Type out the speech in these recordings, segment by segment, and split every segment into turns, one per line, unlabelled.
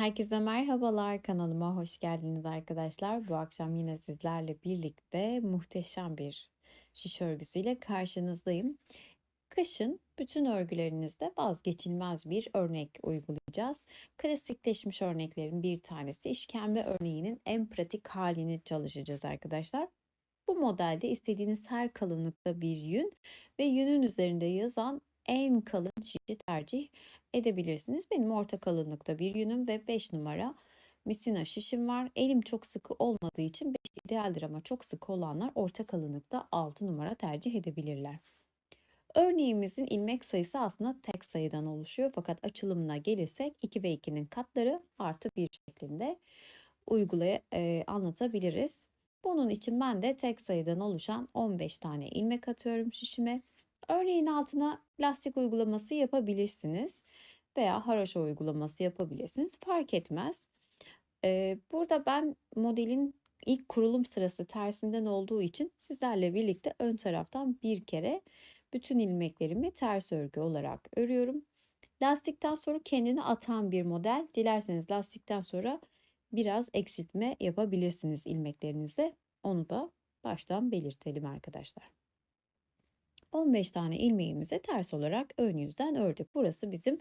Herkese merhabalar, kanalıma hoş geldiniz arkadaşlar. Bu akşam yine sizlerle birlikte muhteşem bir şiş örgüsüyle karşınızdayım. Kışın bütün örgülerinizde vazgeçilmez bir örnek uygulayacağız. Klasikleşmiş örneklerin bir tanesi işkembe örneğinin en pratik halini çalışacağız arkadaşlar. Bu modelde istediğiniz her kalınlıkta bir yün ve yünün üzerinde yazan en kalın şişi tercih edebilirsiniz. Benim orta kalınlıkta bir yünüm ve 5 numara misina şişim var. Elim çok sıkı olmadığı için 5 idealdir ama çok sıkı olanlar orta kalınlıkta 6 numara tercih edebilirler. Örneğimizin ilmek sayısı aslında tek sayıdan oluşuyor fakat açılımına gelirsek 2 ve 2'nin katları artı 1 şeklinde uygulaya e, anlatabiliriz. Bunun için ben de tek sayıdan oluşan 15 tane ilmek atıyorum şişime. Örneğin altına lastik uygulaması yapabilirsiniz veya haraşo uygulaması yapabilirsiniz. Fark etmez. Ee, burada ben modelin ilk kurulum sırası tersinden olduğu için sizlerle birlikte ön taraftan bir kere bütün ilmeklerimi ters örgü olarak örüyorum. Lastikten sonra kendini atan bir model. Dilerseniz lastikten sonra biraz eksiltme yapabilirsiniz ilmeklerinizde. Onu da baştan belirtelim arkadaşlar. 15 tane ilmeğimizi ters olarak ön yüzden ördük. Burası bizim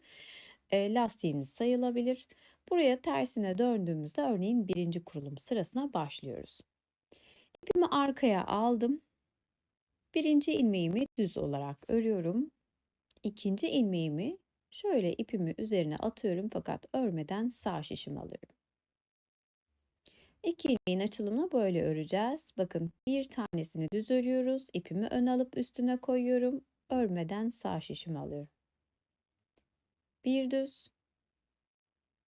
e, lastiğimiz sayılabilir. Buraya tersine döndüğümüzde örneğin birinci kurulum sırasına başlıyoruz. İpimi arkaya aldım. Birinci ilmeğimi düz olarak örüyorum. İkinci ilmeğimi şöyle ipimi üzerine atıyorum fakat örmeden sağ şişim alıyorum. İki ilmeğin açılımını böyle öreceğiz. Bakın bir tanesini düz örüyoruz. İpimi ön alıp üstüne koyuyorum. Örmeden sağ şişimi alıyorum. Bir düz.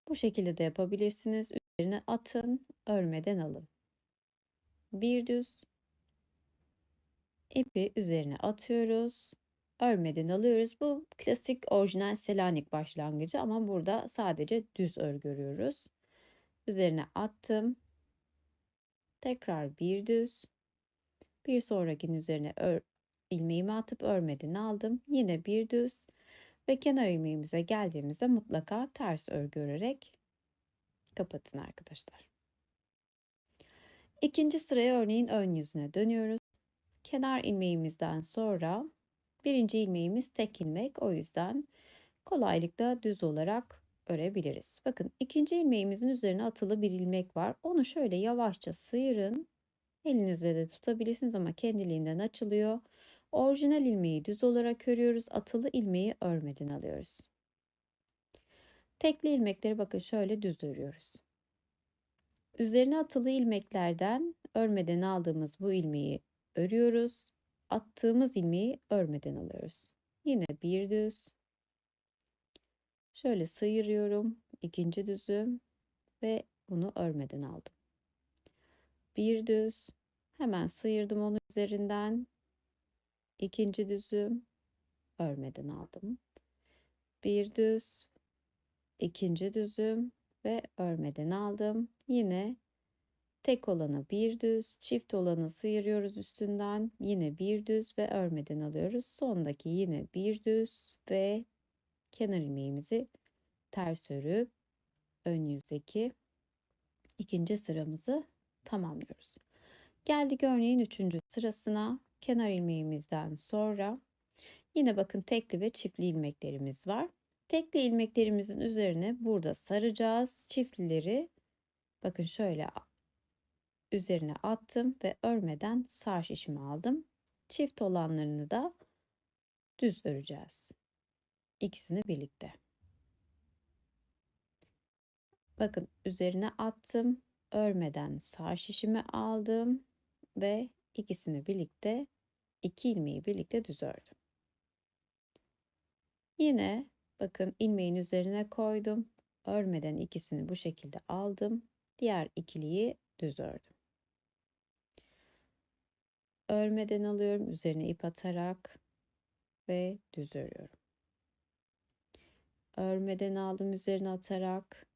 Bu şekilde de yapabilirsiniz. Üzerine atın, örmeden alın. Bir düz. İpi üzerine atıyoruz. Örmeden alıyoruz. Bu klasik orijinal Selanik başlangıcı ama burada sadece düz örgü örüyoruz. Üzerine attım. Tekrar bir düz. Bir sonrakinin üzerine ör, ilmeğimi atıp örmeden aldım. Yine bir düz ve kenar ilmeğimize geldiğimizde mutlaka ters örgü örerek kapatın arkadaşlar. İkinci sıraya örneğin ön yüzüne dönüyoruz. Kenar ilmeğimizden sonra birinci ilmeğimiz tek ilmek o yüzden kolaylıkla düz olarak örebiliriz. Bakın ikinci ilmeğimizin üzerine atılı bir ilmek var. Onu şöyle yavaşça sıyırın. Elinizle de tutabilirsiniz ama kendiliğinden açılıyor. Orijinal ilmeği düz olarak örüyoruz. Atılı ilmeği örmeden alıyoruz. Tekli ilmekleri bakın şöyle düz örüyoruz. Üzerine atılı ilmeklerden örmeden aldığımız bu ilmeği örüyoruz. Attığımız ilmeği örmeden alıyoruz. Yine bir düz, Şöyle sıyırıyorum. ikinci düzüm ve bunu örmeden aldım. Bir düz. Hemen sıyırdım onu üzerinden. ikinci düzüm örmeden aldım. Bir düz. ikinci düzüm ve örmeden aldım. Yine tek olanı bir düz, çift olanı sıyırıyoruz üstünden. Yine bir düz ve örmeden alıyoruz. Sondaki yine bir düz ve kenar ilmeğimizi ters örüp ön yüzdeki ikinci sıramızı tamamlıyoruz. Geldik örneğin üçüncü sırasına. Kenar ilmeğimizden sonra yine bakın tekli ve çiftli ilmeklerimiz var. Tekli ilmeklerimizin üzerine burada saracağız. Çiftlileri bakın şöyle üzerine attım ve örmeden sağ şişimi aldım. Çift olanlarını da düz öreceğiz. İkisini birlikte. Bakın üzerine attım. Örmeden sağ şişimi aldım ve ikisini birlikte iki ilmeği birlikte düz ördüm. Yine bakın ilmeğin üzerine koydum. Örmeden ikisini bu şekilde aldım. Diğer ikiliyi düz ördüm. Örmeden alıyorum. Üzerine ip atarak ve düz örüyorum örmeden aldım üzerine atarak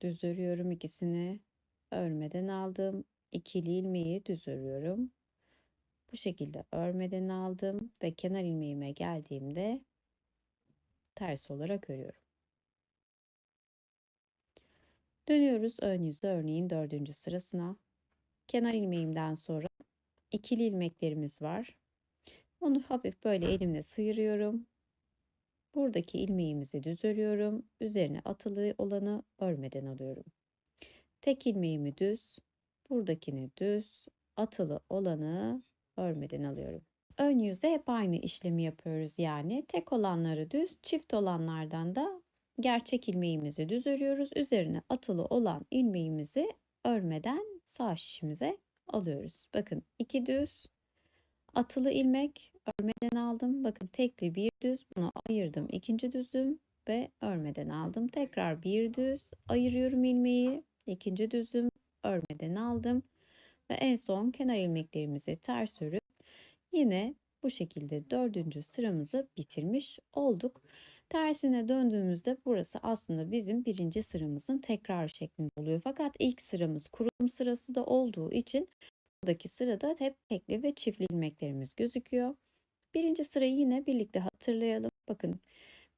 düz örüyorum ikisini örmeden aldım ikili ilmeği düz örüyorum bu şekilde örmeden aldım ve kenar ilmeğime geldiğimde ters olarak örüyorum Dönüyoruz ön yüzde örneğin dördüncü sırasına. Kenar ilmeğimden sonra ikili ilmeklerimiz var. Onu hafif böyle elimle sıyırıyorum. Buradaki ilmeğimizi düz örüyorum. Üzerine atılı olanı örmeden alıyorum. Tek ilmeğimi düz, buradakini düz, atılı olanı örmeden alıyorum. Ön yüzde hep aynı işlemi yapıyoruz yani. Tek olanları düz, çift olanlardan da gerçek ilmeğimizi düz örüyoruz. Üzerine atılı olan ilmeğimizi örmeden sağ şişimize alıyoruz. Bakın iki düz, atılı ilmek örmeden aldım. Bakın tekli bir düz bunu ayırdım. ikinci düzüm ve örmeden aldım. Tekrar bir düz ayırıyorum ilmeği. ikinci düzüm örmeden aldım. Ve en son kenar ilmeklerimizi ters örüp yine bu şekilde dördüncü sıramızı bitirmiş olduk. Tersine döndüğümüzde burası aslında bizim birinci sıramızın tekrar şeklinde oluyor. Fakat ilk sıramız kurulum sırası da olduğu için buradaki sırada hep tekli ve çiftli ilmeklerimiz gözüküyor. Birinci sırayı yine birlikte hatırlayalım. Bakın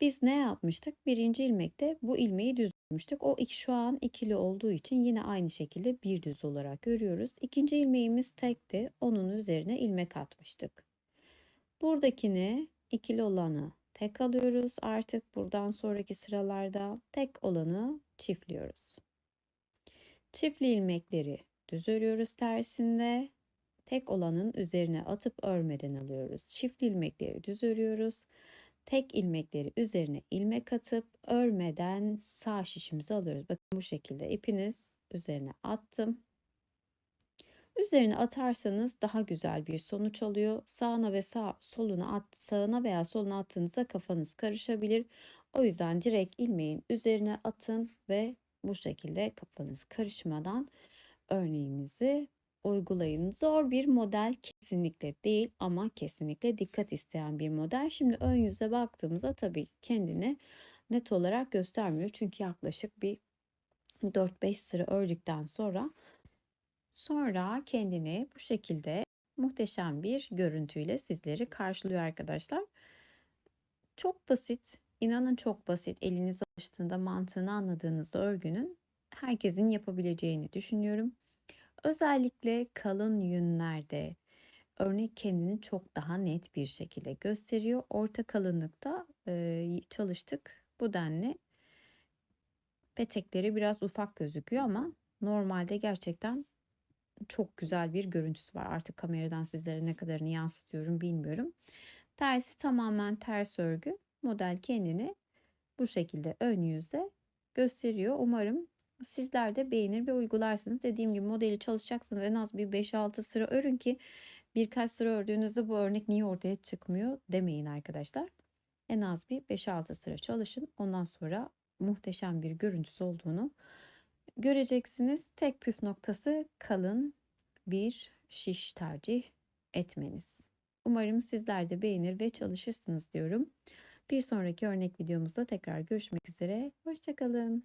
biz ne yapmıştık? Birinci ilmekte bu ilmeği düz örmüştük. O şu an ikili olduğu için yine aynı şekilde bir düz olarak görüyoruz. İkinci ilmeğimiz tekti. Onun üzerine ilmek atmıştık. Buradakini ikili olanı tek alıyoruz. Artık buradan sonraki sıralarda tek olanı çiftliyoruz. Çiftli ilmekleri düz örüyoruz tersinde. Tek olanın üzerine atıp örmeden alıyoruz. Çiftli ilmekleri düz örüyoruz. Tek ilmekleri üzerine ilmek atıp örmeden sağ şişimizi alıyoruz. Bakın bu şekilde ipiniz üzerine attım. Üzerine atarsanız daha güzel bir sonuç alıyor. Sağına ve sağ soluna at, sağına veya soluna attığınızda kafanız karışabilir. O yüzden direkt ilmeğin üzerine atın ve bu şekilde kafanız karışmadan örneğinizi uygulayın. Zor bir model kesinlikle değil ama kesinlikle dikkat isteyen bir model. Şimdi ön yüze baktığımızda tabii kendini net olarak göstermiyor. Çünkü yaklaşık bir 4-5 sıra ördükten sonra sonra kendini bu şekilde muhteşem bir görüntüyle sizleri karşılıyor arkadaşlar. Çok basit, inanın çok basit. Eliniz alıştığında mantığını anladığınızda örgünün herkesin yapabileceğini düşünüyorum. Özellikle kalın yünlerde örnek kendini çok daha net bir şekilde gösteriyor. Orta kalınlıkta çalıştık. Bu denli petekleri biraz ufak gözüküyor ama normalde gerçekten çok güzel bir görüntüsü var. Artık kameradan sizlere ne kadarını yansıtıyorum bilmiyorum. Tersi tamamen ters örgü. Model kendini bu şekilde ön yüzde gösteriyor. Umarım sizler de beğenir ve uygularsınız. Dediğim gibi modeli çalışacaksınız en az bir 5-6 sıra örün ki birkaç sıra ördüğünüzde bu örnek niye ortaya çıkmıyor demeyin arkadaşlar. En az bir 5-6 sıra çalışın. Ondan sonra muhteşem bir görüntüsü olduğunu göreceksiniz. Tek püf noktası kalın bir şiş tercih etmeniz. Umarım sizler de beğenir ve çalışırsınız diyorum. Bir sonraki örnek videomuzda tekrar görüşmek üzere. Hoşçakalın.